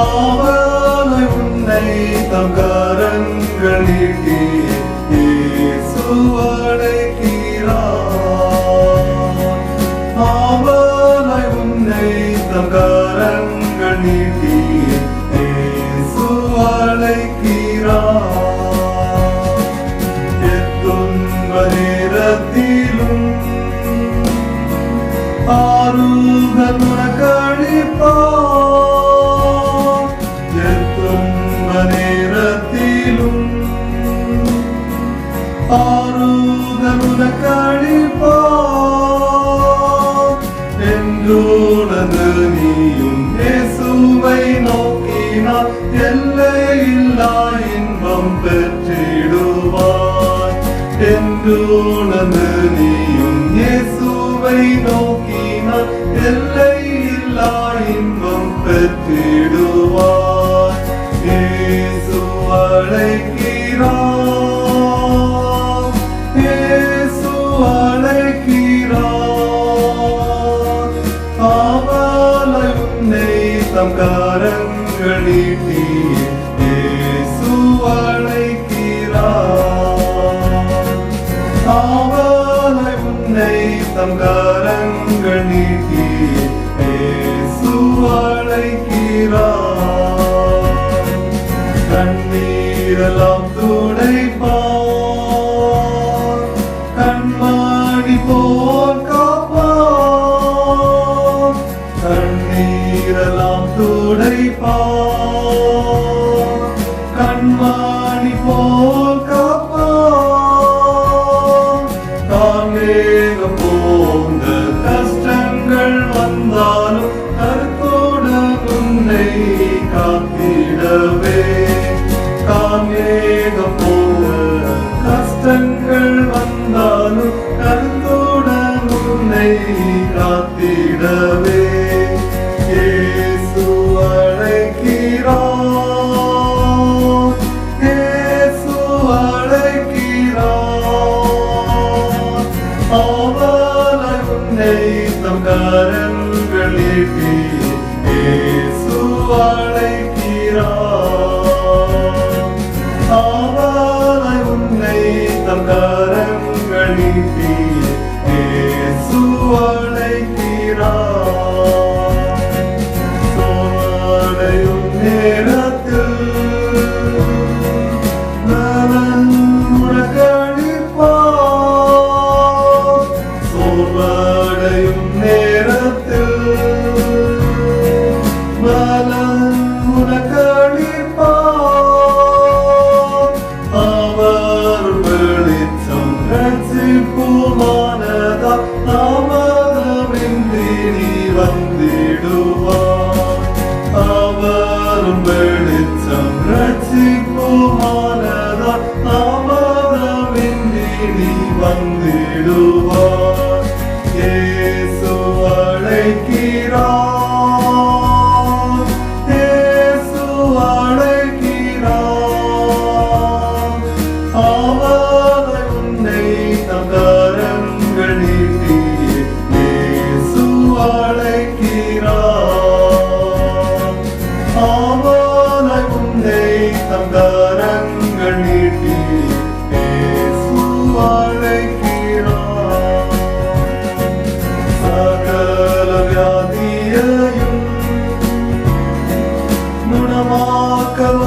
அவனை உன்னை தம் கரங்கள் நீட்டி அவனை உன்னை தம் கரங்கள் நீட்டி நேரத்திலும் ஆரூகன் ஞானம் பெற்றிடுவாய் என்றுணர்ந்து நீயும் இயேசுவை நோக்கினால் எல்லை இல்லா இன்பம் பெற்றிடுவாய். இயேசு அழைக்கிறார். இயேசு அழைக்கிறார். ஆவாலை உன்னை தம் மணி போல் காப்பான் கண்ணீரெல்லாம் துடைப்பான் கண்மணி போல் காப்பான் தான் வேகம் போந்த கஷ்டங்கள் வந்தாலும் கருத்தோடு காத்திடவே.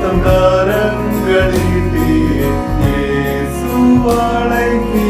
தம் கரங்களில் இயேசு அழைக்கிறார்